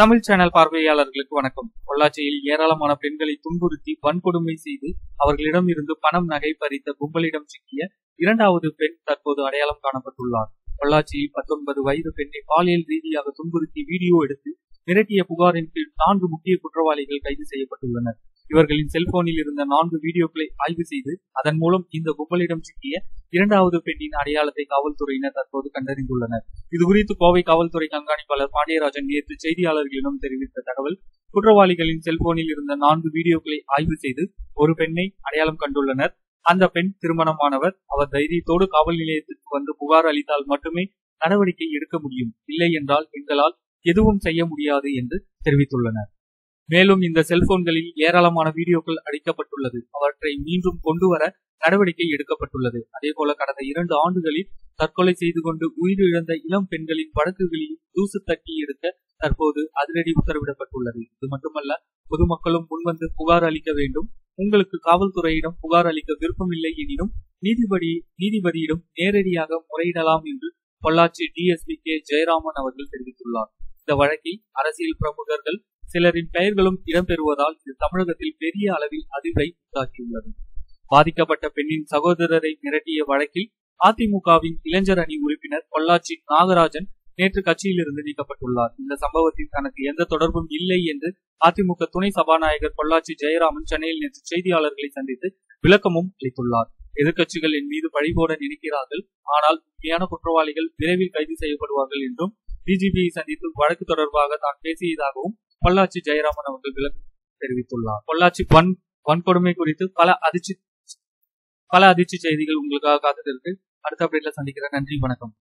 Tamil channel பார்வையாளர்களுக்கு வணக்கம். பொள்ளாச்சியில் ஏராளமான பெண்களை துன்புறுத்தி வன்கொடுமை செய்து அவர்களிடம் இருந்து பணம் நகை பறித்த கும்பலிடம் சிக்கிய இரண்டாவது பெண் தற்போது அடையாளம் காணப்பட்டுள்ளார். பொள்ளாச்சியில் பத்தொன்பது வயது பெண்ணை பாலியல் ரீதியாக துன்புறுத்தி வீடியோ எடுத்து மிரட்டிய புகாரின் கீழ் நான்கு முக்கிய குற்றவாளிகள் கைது செய்யப்பட்டுள்ளனர். இவர்களின் செல்போனில் இருந்த நான்கு வீடியோக்களை ஆய்வு செய்து அதன் மூலம் இந்த கும்பலிடம் சிக்கிய இரண்டாவது பெண்ணின் அடையாளத்தை காவல்துறையினர் தற்போது கண்டறிந்துள்ளனர். இதுகுறித்து கோவை காவல்துறை கண்காணிப்பாளர் பாண்டியராஜன் நேற்று செய்தியாளர்களிடம் தெரிவித்த தகவல் குற்றவாளிகளின் செல்போனில் இருந்த நான்கு வீடியோக்களை ஆய்வு செய்து ஒரு பெண்ணை அடையாளம் கண்டுள்ளனர். அந்த பெண் திருமணமானவர். அவர் தைரியத்தோடு காவல் நிலையத்திற்கு வந்து புகார் அளித்தால் மட்டுமே நடவடிக்கை எடுக்க முடியும். இல்லை என்றால் எங்களால் எதுவும் செய்ய முடியாது என்று தெரிவித்துள்ளனர். மேலும் இந்த செல்போன்களில் ஏராளமான வீடியோக்கள் அடிக்கப்பட்டுள்ளது. அவற்றை மீண்டும் கொண்டுவர நடவடிக்கை எடுக்கப்பட்டுள்ளது. அதேபோல கடந்த இரண்டு ஆண்டுகளில் தற்கொலை செய்து கொண்டு உயிரிழந்த இளம் பெண்களின் வழக்குகளில் தூசு தட்டி எடுக்க தற்போது அதிரடி உத்தரவிடப்பட்டுள்ளது. இது மட்டுமல்ல பொதுமக்களும் முன்வந்து புகார் அளிக்க வேண்டும். உங்களுக்கு காவல்துறையிடம் புகார் அளிக்க விருப்பமில்லை எனினும் நீதிபதி நீதிபதியிடம் நேரடியாக முறையிடலாம் என்று பொள்ளாச்சி டிஎஸ்பி கே ஜெயராமன் அவர்கள் தெரிவித்துள்ளார். இந்த வழக்கில் அரசியல் பிரமுகர்கள் சிலரின் பெயர்களும் இடம்பெறுவதால் இது தமிழகத்தில் பெரிய அளவில் அதிர்வை உண்டாக்கியுள்ளது. பாதிக்கப்பட்ட பெண்ணின் சகோதரரை மிரட்டிய வழக்கில் அதிமுகவின் இளைஞர் அணி உறுப்பினர் பொள்ளாச்சி நாகராஜன் நேற்று கட்சியிலிருந்து நீக்கப்பட்டுள்ளார். இந்த சம்பவத்தில் தனக்கு எந்த தொடர்பும் இல்லை என்று அதிமுக துணை சபாநாயகர் பொள்ளாச்சி ஜெயராமன் சென்னையில் நேற்று செய்தியாளர்களை சந்தித்து விளக்கமும் அளித்துள்ளார். எதிர்க்கட்சிகள் என் மீது பழிபோட நினைக்கிறார்கள். ஆனால் உண்மையான குற்றவாளிகள் விரைவில் கைது செய்யப்படுவார்கள் என்றும் டிஜிபியை சந்தித்து வழக்கு தொடர்பாக தான் பேசியதாகவும் பொள்ளாச்சி ஜெயராமன் அவர்கள் விளக்கம் தெரிவித்துள்ளார். பொள்ளாச்சி வன் வன்கொடுமை குறித்து பல அதிர்ச்சி பல அதிர்ச்சி செய்திகள் உங்களுக்காக காத்துட்டு இருக்கு அடுத்த அப்டேட்ல சந்திக்கிறேன். நன்றி வணக்கம்.